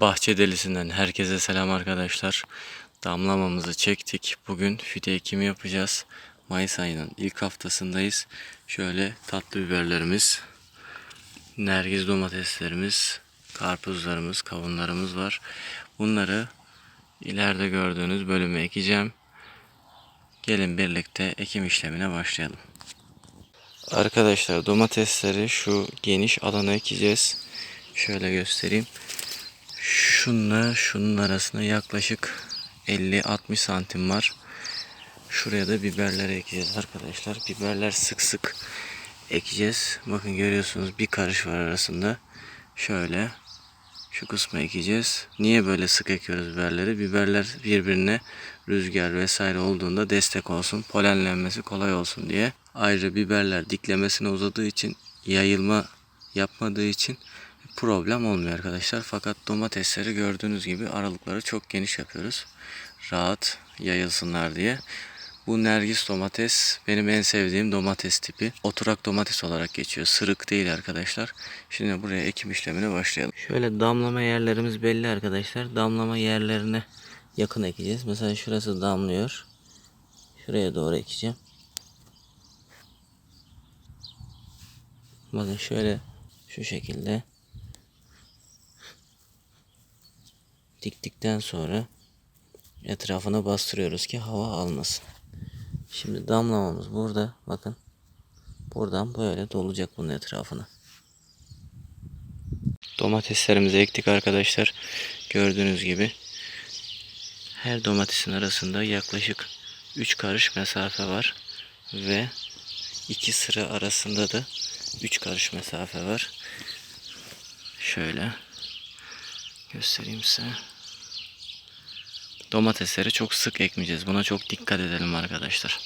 Bahçe delisinden herkese selam arkadaşlar. Damlamamızı çektik. Bugün fide ekimi yapacağız. Mayıs ayının ilk haftasındayız. Şöyle tatlı biberlerimiz, nergiz domateslerimiz, karpuzlarımız, kavunlarımız var. Bunları ileride gördüğünüz bölüme ekeceğim. Gelin birlikte ekim işlemine başlayalım. Arkadaşlar domatesleri şu geniş alana ekeceğiz. Şöyle göstereyim. Şunla şunun arasında yaklaşık 50-60 santim var. Şuraya da biberleri ekeceğiz arkadaşlar. Biberler sık sık ekeceğiz. Bakın görüyorsunuz bir karış var arasında. Şöyle şu kısmı ekeceğiz. Niye böyle sık ekiyoruz biberleri? Biberler birbirine rüzgar vesaire olduğunda destek olsun, polenlenmesi kolay olsun diye. Ayrıca biberler diklemesine uzadığı için yayılma yapmadığı için problem olmuyor arkadaşlar. Fakat domatesleri gördüğünüz gibi aralıkları çok geniş yapıyoruz. Rahat yayılsınlar diye. Bu nergis domates benim en sevdiğim domates tipi. Oturak domates olarak geçiyor. Sırık değil arkadaşlar. Şimdi buraya ekim işlemine başlayalım. Şöyle damlama yerlerimiz belli arkadaşlar. Damlama yerlerine yakın ekeceğiz. Mesela şurası damlıyor. Şuraya doğru ekeceğim. Bakın şöyle şu şekilde diktikten sonra etrafına bastırıyoruz ki hava almasın. Şimdi damlamamız burada. Bakın. Buradan böyle dolacak bunun etrafına. Domateslerimizi ektik arkadaşlar. Gördüğünüz gibi her domatesin arasında yaklaşık 3 karış mesafe var ve iki sıra arasında da 3 karış mesafe var. Şöyle göstereyim size. Domatesleri çok sık ekmeyeceğiz. Buna çok dikkat edelim arkadaşlar.